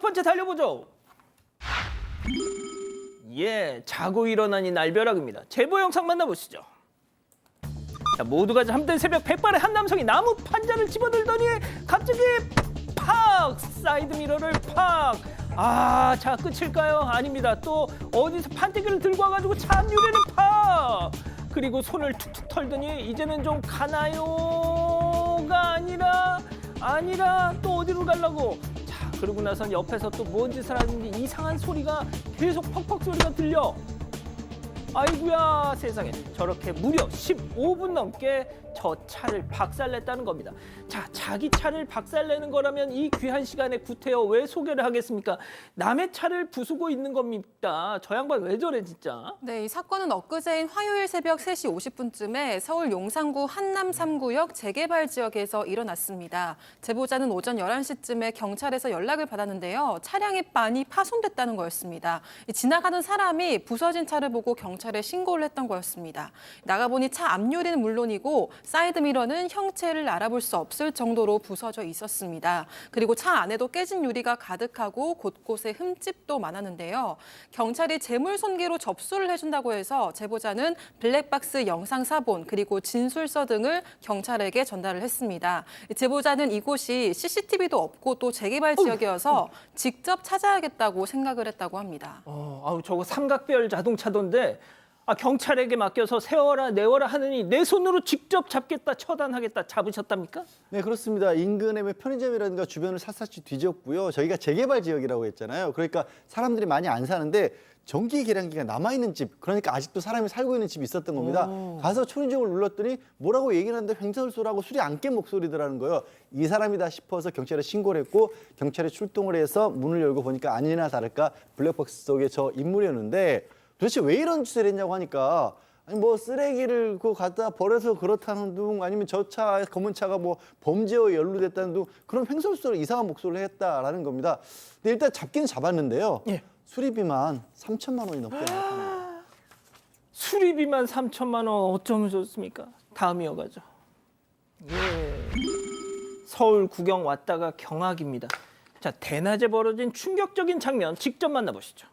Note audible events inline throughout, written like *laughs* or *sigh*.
첫 번째 달려보죠. 예, 자고 일어나니 날벼락입니다. 제보 영상 만나보시죠. 자, 모두가 잠든 새벽 백발의 한 남성이 나무 판자를 집어들더니 갑자기 팍 사이드 미러를 팍. 아, 자 끝일까요? 아닙니다. 또 어디서 판때기를 들고 와가지고 차 앞유리를 팍. 그리고 손을 툭툭 털더니 이제는 좀 가나요가 아니라 아니라 또 어디로 가려고? 자, 그러고 나선 옆에서 또 뭔 짓을 하는지 이상한 소리가 계속 퍽퍽 소리가 들려. 아이고야 세상에 저렇게 무려 15분 넘게 저 차를 박살냈다는 겁니다. 자, 자기 차를 박살내는 거라면 이 귀한 시간에 구태여 왜 소개를 하겠습니까? 남의 차를 부수고 있는 겁니다. 저 양반 왜 저래 진짜? 네, 이 사건은 엊그제인 화요일 새벽 3시 50분쯤에 서울 용산구 한남 3구역 재개발 지역에서 일어났습니다. 제보자는 오전 11시쯤에 경찰에서 연락을 받았는데요. 차량의 반이 파손됐다는 거였습니다. 이 지나가는 사람이 부서진 차를 보고 경찰에 신고를 했던 거였습니다. 나가보니 차 앞유리는 물론이고 사이드미러는 형체를 알아볼 수 없을 정도로 부서져 있었습니다. 그리고 차 안에도 깨진 유리가 가득하고 곳곳에 흠집도 많았는데요. 경찰이 재물 손괴로 접수를 해준다고 해서 제보자는 블랙박스 영상 사본 그리고 진술서 등을 경찰에게 전달을 했습니다. 제보자는 이곳이 CCTV도 없고 또 재개발 지역이어서 직접 찾아야겠다고 생각을 했다고 합니다. 어, 아우 저거 삼각별 자동차던데 아, 경찰에게 맡겨서 세워라 내워라 하느니 내 손으로 직접 잡겠다 처단하겠다 잡으셨답니까? 네, 그렇습니다. 인근의 뭐 편의점이라든가 주변을 샅샅이 뒤졌고요. 저희가 재개발 지역이라고 했잖아요. 그러니까 사람들이 많이 안 사는데 전기 계량기가 남아있는 집, 그러니까 아직도 사람이 살고 있는 집이 있었던 겁니다. 가서 초인종을 눌렀더니 뭐라고 얘기를 하는데 횡설수라고 술이 안 깬 목소리더라는 거예요. 이 사람이다 싶어서 경찰에 신고를 했고 경찰이 출동을 해서 문을 열고 보니까 아니나 다를까 블랙박스 속에 저 인물이었는데 도대체 왜 이런 짓을 했냐고 하니까 아니 뭐 쓰레기를 그 갖다 버려서 그렇다는 둥 아니면 저 차 검은 차가 뭐 범죄에 연루됐다는 둥 그런 횡설수로 이상한 목소리를 했다라는 겁니다. 근데 일단 잡기는 잡았는데요. 예. 수리비만 3천만 원이 넘게 나왔습니다. *gasps* 수리비만 3천만 원 어쩌면 좋습니까? 다음 이어가죠. 예. 서울 구경 왔다가 경악입니다. 자, 대낮에 벌어진 충격적인 장면 직접 만나보시죠.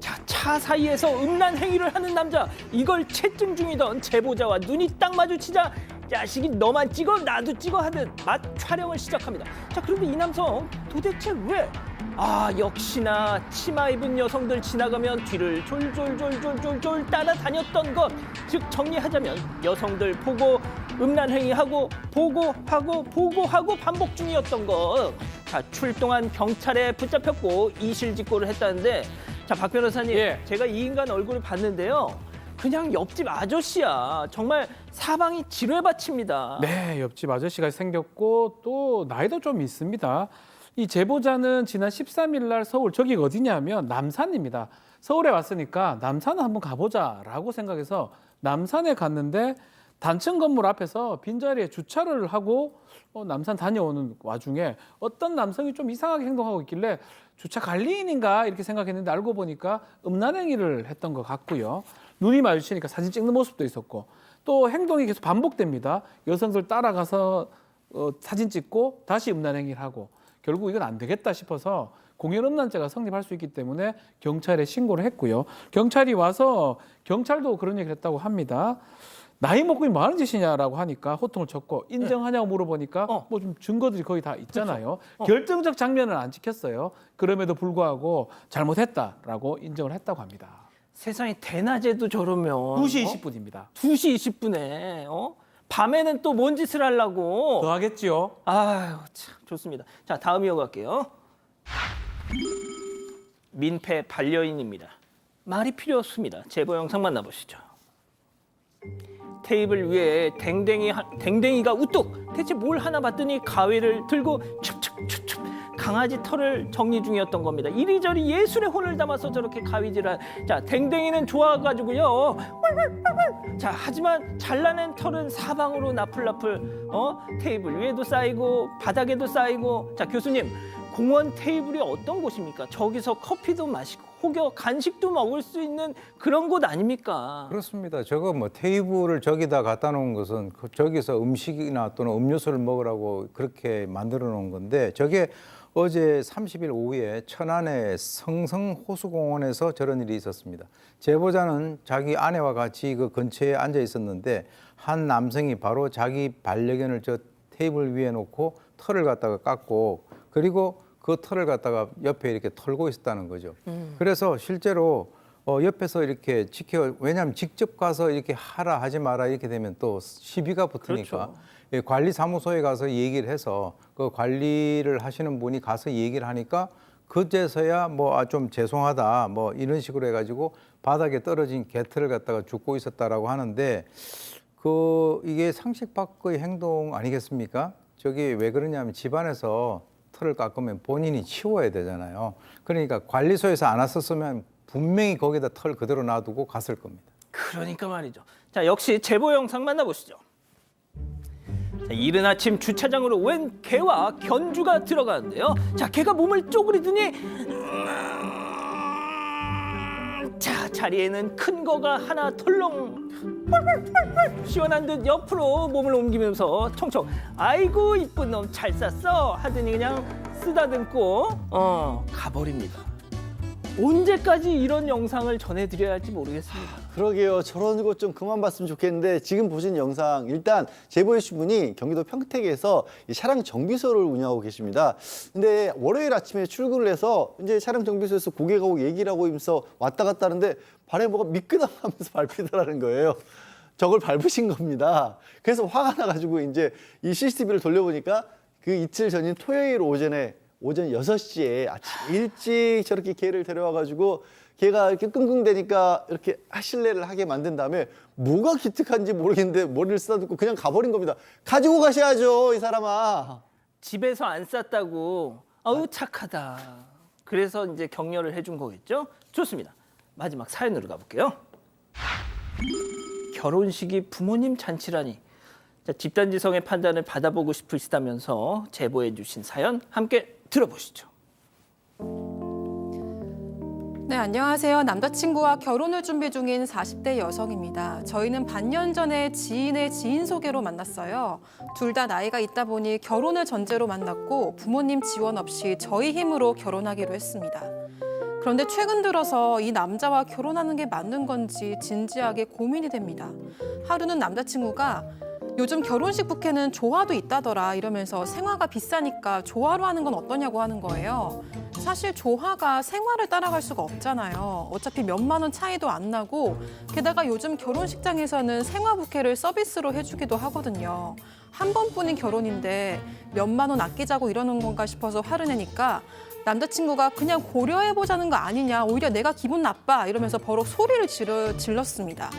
자, 차 사이에서 음란 행위를 하는 남자. 이걸 채증 중이던 제보자와 눈이 딱 마주치자 자식이 너만 찍어 나도 찍어 하듯 맛 촬영을 시작합니다. 자, 그런데 이 남성 도대체 왜? 아, 역시나 치마 입은 여성들 지나가면 뒤를 졸졸졸졸졸졸 따라다녔던 것. 즉 정리하자면 여성들 보고 음란 행위하고 보고 하고 보고 하고 반복 중이었던 것. 자, 출동한 경찰에 붙잡혔고 이실직고를 했다는데 자, 박 변호사님, 예. 제가 이 인간 얼굴을 봤는데요. 그냥 옆집 아저씨야. 정말 사방이 지뢰 밭입니다. 네, 옆집 아저씨가 생겼고 또 나이도 좀 있습니다. 이 제보자는 지난 13일 날 서울 저기가 어디냐면 남산입니다. 서울에 왔으니까 남산을 한번 가보자라고 생각해서 남산에 갔는데 단층 건물 앞에서 빈자리에 주차를 하고 어, 남산 다녀오는 와중에 어떤 남성이 좀 이상하게 행동하고 있길래 주차 관리인인가 이렇게 생각했는데 알고 보니까 음란 행위를 했던 것 같고요. 눈이 마주치니까 사진 찍는 모습도 있었고 또 행동이 계속 반복됩니다. 여성들 따라가서 어, 사진 찍고 다시 음란 행위를 하고 결국 이건 안 되겠다 싶어서 공연 음란죄가 성립할 수 있기 때문에 경찰에 신고를 했고요. 경찰이 와서 경찰도 그런 얘기를 했다고 합니다. 나이 먹고 뭐 하는 짓이냐라고 하니까 호통을 쳤고 인정하냐고 물어보니까 어. 뭐 좀 증거들이 거의 다 있잖아요. 결정적 장면은 안 지켰어요. 그럼에도 불구하고 잘못했다라고 인정을 했다고 합니다. 세상에 대낮에도 저러면 2시 어? 20분입니다. 2시 20분에 어? 밤에는 또 뭔 짓을 하려고? 더 하겠지요. 아유, 참 좋습니다. 자, 다음 이어갈게요. 민폐 반려인입니다. 말이 필요 없습니다. 제보 영상 만나보시죠. 테이블 위에 댕댕이 하- 댕댕이가 우뚝 대체 뭘 하나 봤더니 가위를 들고 축축축축 강아지 털을 정리 중이었던 겁니다. 이리저리 예술의 혼을 담아서 저렇게 가위질한 자 댕댕이는 좋아가지고요. 자 하지만 잘라낸 털은 사방으로 나풀나풀 어 테이블 위에도 쌓이고 바닥에도 쌓이고 자 교수님 공원 테이블이 어떤 곳입니까? 저기서 커피도 마시고 혹여 간식도 먹을 수 있는 그런 곳 아닙니까? 그렇습니다. 저거 뭐 테이블을 저기다 갖다 놓은 것은 그 저기서 음식이나 또는 음료수를 먹으라고 그렇게 만들어 놓은 건데 저게 어제 30일 오후에 천안의 성성 호수공원에서 저런 일이 있었습니다. 제보자는 자기 아내와 같이 그 근처에 앉아 있었는데 한 남성이 바로 자기 반려견을 저 테이블 위에 놓고 털을 갖다가 깎고 그리고 그 털을 갖다가 옆에 이렇게 털고 있었다는 거죠. 그래서 실제로 어, 옆에서 이렇게 지켜 왜냐하면 직접 가서 이렇게 하라 하지 마라 이렇게 되면 또 시비가 붙으니까 그렇죠. 예, 관리사무소에 가서 얘기를 해서 그 관리를 하시는 분이 가서 얘기를 하니까 그제서야 뭐 좀 죄송하다 뭐 이런 식으로 해가지고 바닥에 떨어진 개털을 갖다가 죽고 있었다라고 하는데 그 이게 상식 밖의 행동 아니겠습니까? 저기 왜 그러냐면 집안에서 털을 깎으면 본인이 치워야 되잖아요. 그러니까 관리소에서 안 왔었으면 분명히 거기다 털 그대로 놔두고 갔을 겁니다. 그러니까 말이죠. 자, 역시 제보 영상 만나보시죠. 자, 이른 아침 주차장으로 웬 개와 견주가 들어가는데요. 자, 개가 몸을 쪼그리더니 자리에는 큰 거가 하나 털렁 시원한 듯 옆으로 몸을 옮기면서 총총 아이고 이쁜 놈 잘 쌌어 하더니 그냥 쓰다듬고 어 가버립니다. 언제까지 이런 영상을 전해드려야 할지 모르겠습니다. 그러게요. 저런 것 좀 그만 봤으면 좋겠는데 지금 보신 영상 일단 제보해 주신 분이 경기도 평택에서 이 차량 정비소를 운영하고 계십니다. 근데 월요일 아침에 출근을 해서 이제 차량 정비소에서 고객하고 얘기를 하고 있면서 왔다 갔다 하는데 발에 뭐가 미끄덩하면서 *laughs* 밟히더라는 거예요. 저걸 밟으신 겁니다. 그래서 화가 나가지고 이제 이 CCTV를 돌려보니까 그 이틀 전인 토요일 오전에 오전 6시에 아침 일찍 저렇게 개를 데려와가지고 걔가 이렇게 끙끙대니까 이렇게 실례를 하게 만든 다음에 뭐가 기특한지 모르겠는데 머리를 쓰다듬고 그냥 가버린 겁니다. 가지고 가셔야죠, 이 사람아. 집에서 안 쌌다고 아우 착하다. 그래서 이제 격려를 해준 거겠죠? 좋습니다. 마지막 사연으로 가볼게요. 결혼식이 부모님 잔치라니. 자, 집단지성의 판단을 받아보고 싶으시다면서 제보해 주신 사연 함께 들어보시죠. 네, 안녕하세요. 남자친구와 결혼을 준비 중인 40대 여성입니다. 저희는 반년 전에 지인의 지인 소개로 만났어요. 둘 다 나이가 있다 보니 결혼을 전제로 만났고 부모님 지원 없이 저희 힘으로 결혼하기로 했습니다. 그런데 최근 들어서 이 남자와 결혼하는 게 맞는 건지 진지하게 고민이 됩니다. 하루는 남자친구가 요즘 결혼식 부케는 조화도 있다더라 이러면서 생화가 비싸니까 조화로 하는 건 어떠냐고 하는 거예요. 사실 조화가 생화를 따라갈 수가 없잖아요. 어차피 몇만 원 차이도 안 나고 게다가 요즘 결혼식장에서는 생화 부케를 서비스로 해주기도 하거든요. 한 번뿐인 결혼인데 몇만 원 아끼자고 이러는 건가 싶어서 화를 내니까 남자친구가 그냥 고려해보자는 거 아니냐 오히려 내가 기분 나빠 이러면서 버럭 소리를 지르, 질렀습니다.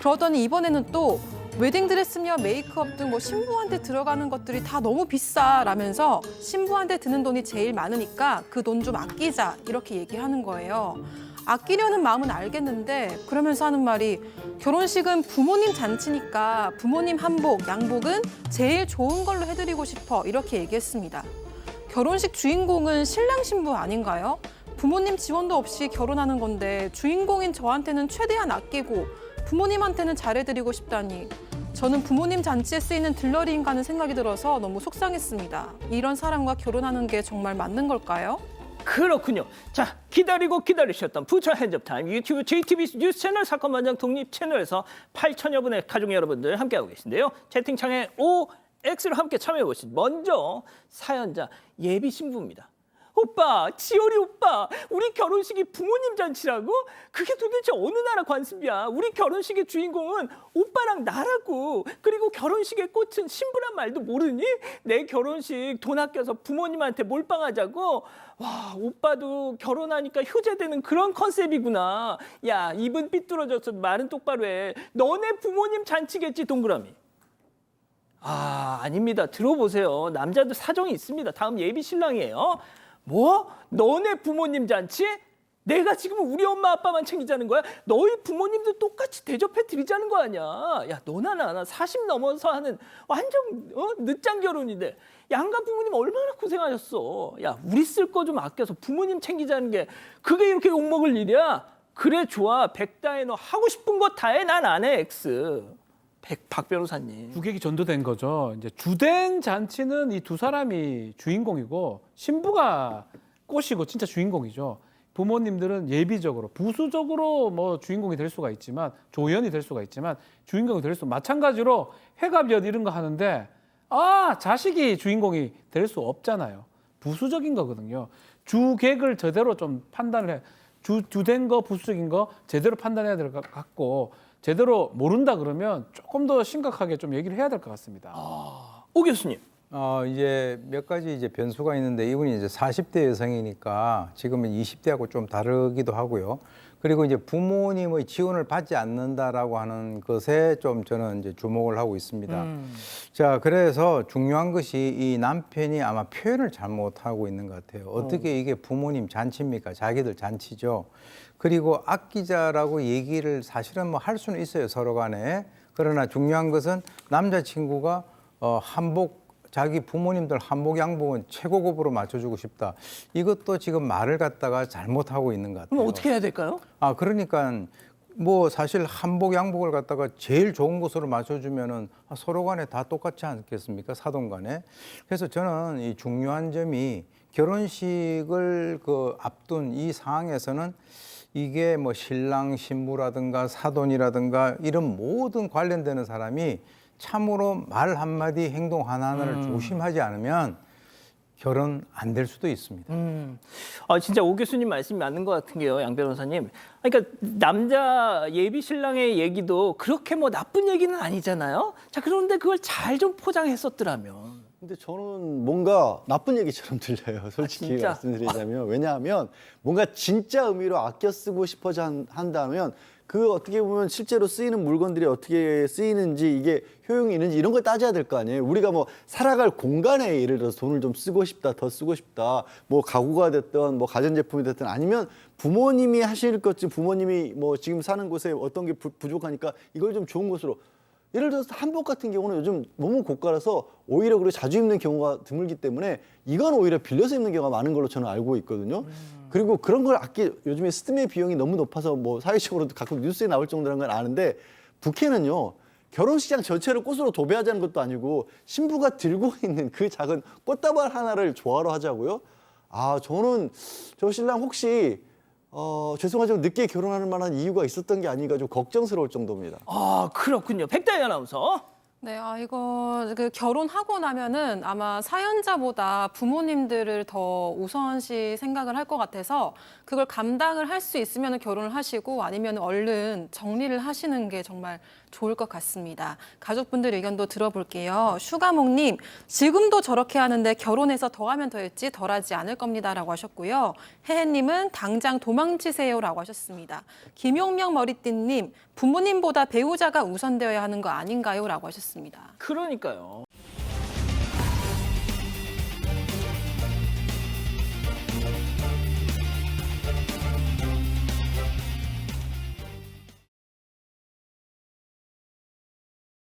그러더니 이번에는 또 웨딩드레스며 메이크업 등 뭐 신부한테 들어가는 것들이 다 너무 비싸라면서 신부한테 드는 돈이 제일 많으니까 그 돈 좀 아끼자 이렇게 얘기하는 거예요. 아끼려는 마음은 알겠는데 그러면서 하는 말이 결혼식은 부모님 잔치니까 부모님 한복, 양복은 제일 좋은 걸로 해드리고 싶어 이렇게 얘기했습니다. 결혼식 주인공은 신랑 신부 아닌가요? 부모님 지원도 없이 결혼하는 건데 주인공인 저한테는 최대한 아끼고 부모님한테는 잘해드리고 싶다니 저는 부모님 잔치에 쓰이는 들러리인가는 생각이 들어서 너무 속상했습니다. 이런 사람과 결혼하는 게 정말 맞는 걸까요? 그렇군요. 자, 기다리고 기다리셨던 부처 핸즈업 타임 유튜브 JTBC 뉴스 채널 사건 반장 독립 채널에서 8천여 분의 가족 여러분들 함께하고 계신데요. 채팅창에 OX로 함께 참여해 보시죠. 먼저 사연자 예비 신부입니다. 오빠, 지효리 오빠, 우리 결혼식이 부모님 잔치라고? 그게 도대체 어느 나라 관습이야? 우리 결혼식의 주인공은 오빠랑 나라고. 그리고 결혼식의 꽃은 신부란 말도 모르니? 내 결혼식 돈 아껴서 부모님한테 몰빵하자고? 와, 오빠도 결혼하니까 효자되는 그런 컨셉이구나. 야, 입은 삐뚤어져서 말은 똑바로 해. 너네 부모님 잔치겠지, 동그라미. 아, 아닙니다. 들어보세요. 남자도 사정이 있습니다. 다음 예비 신랑이에요. 뭐? 너네 부모님 잔치? 내가 지금 우리 엄마 아빠만 챙기자는 거야? 너희 부모님도 똑같이 대접해 드리자는 거 아니야? 야, 너나 나나 40 넘어서 하는 완전 어? 늦장 결혼인데 양가 부모님 얼마나 고생하셨어. 야, 우리 쓸 거 좀 아껴서 부모님 챙기자는 게 그게 이렇게 욕먹을 일이야? 그래 좋아. 백다해 너 하고 싶은 거 다 해. 난 안 해. X. 백, 박 변호사님. 주객이 전도된 거죠. 이제 주된 잔치는 이 두 사람이 주인공이고 신부가 꽃이고 진짜 주인공이죠. 부모님들은 예비적으로 부수적으로 뭐 주인공이 될 수가 있지만 조연이 될 수가 있지만 주인공이 될 수 마찬가지로 해갑연 이런 거 하는데 아 자식이 주인공이 될 수 없잖아요. 부수적인 거거든요. 주객을 제대로 좀 판단을 해. 주 주된 거 부수적인 거 제대로 판단해야 될 것 같고 제대로 모른다 그러면 조금 더 심각하게 좀 얘기를 해야 될 것 같습니다. 오 교수님. 어, 이제 몇 가지 이제 변수가 있는데 이분이 이제 40대 여성이니까 지금은 20대하고 좀 다르기도 하고요. 그리고 이제 부모님의 지원을 받지 않는다라고 하는 것에 좀 저는 이제 주목을 하고 있습니다. 음. 자, 그래서 중요한 것이 이 남편이 아마 표현을 잘못하고 있는 것 같아요. 어떻게 이게 부모님 잔치입니까? 자기들 잔치죠. 그리고 아끼자라고 얘기를 사실은 뭐 할 수는 있어요, 서로 간에. 그러나 중요한 것은 남자친구가 어, 한복 자기 부모님들 한복 양복은 최고급으로 맞춰주고 싶다. 이것도 지금 말을 갖다가 잘못하고 있는 것 같아요. 그럼 어떻게 해야 될까요? 아 그러니까 뭐 사실 한복 양복을 갖다가 제일 좋은 곳으로 맞춰주면은 서로 간에 다 똑같지 않겠습니까 사돈 간에 그래서 저는 이 중요한 점이 결혼식을 그 앞둔 이 상황에서는 이게 뭐 신랑 신부라든가 사돈이라든가 이런 모든 관련되는 사람이 참으로 말 한마디 행동 하나하나를 조심하지 않으면 결혼 안 될 수도 있습니다. 음. 아 진짜 오 교수님 말씀이 맞는 것 같은 게요, 양 변호사님. 그러니까 남자 예비 신랑의 얘기도 그렇게 뭐 나쁜 얘기는 아니잖아요. 자 그런데 그걸 잘 좀 포장했었더라면. 근데 저는 뭔가 나쁜 얘기처럼 *laughs* 들려요. 솔직히 진짜? 말씀드리자면 왜냐하면 뭔가 진짜 의미로 아껴 쓰고 싶어져 한- 한다면 그 어떻게 보면 실제로 쓰이는 물건들이 어떻게 쓰이는지 이게 효용이 있는지 이런 걸 따져야 될 거 아니에요. 우리가 뭐 살아갈 공간에 예를 들어서 돈을 좀 쓰고 싶다, 더 쓰고 싶다, 뭐 가구가 됐든 뭐 가전제품이 됐든 아니면 부모님이 하실 것중 부모님이 뭐 지금 사는 곳에 어떤 게 부, 부족하니까 이걸 좀 좋은 곳으로 예를 들어서 한복 같은 경우는 요즘 너무 고가라서 오히려 그리고 자주 입는 경우가 드물기 때문에 이건 오히려 빌려서 입는 경우가 많은 걸로 저는 알고 있거든요. 그리고 그런 걸 아끼 요즘에 스드메 비용이 너무 높아서 뭐 사회적으로도 가끔 뉴스에 나올 정도라는 건 아는데 부캐는요. 결혼식장 전체를 꽃으로 도배하자는 것도 아니고 신부가 들고 *laughs* 있는 그 작은 꽃다발 하나를 조화로 하자고요. 아 저는 저 신랑 혹시 어 죄송하지만 늦게 결혼하는 만한 이유가 있었던 게 아닌가 좀 걱정스러울 정도입니다. 아 그렇군요. 백다희 아나운서. 네, 아 이거 그 결혼하고 나면은 아마 사연자보다 부모님들을 더 우선시 생각을 할 것 같아서 그걸 감당을 할 수 있으면 결혼을 하시고 아니면 얼른 정리를 하시는 게 정말 좋을 것 같습니다. 가족분들 의견도 들어볼게요. 슈가몽님, 지금도 저렇게 하는데 결혼해서 더하면 더했지 덜하지 않을 겁니다라고 하셨고요. 혜혜님은 당장 도망치세요라고 하셨습니다. 김용명 머리띠님, 부모님보다 배우자가 우선되어야 하는 거 아닌가요?라고 하셨습니다. 그러니까요.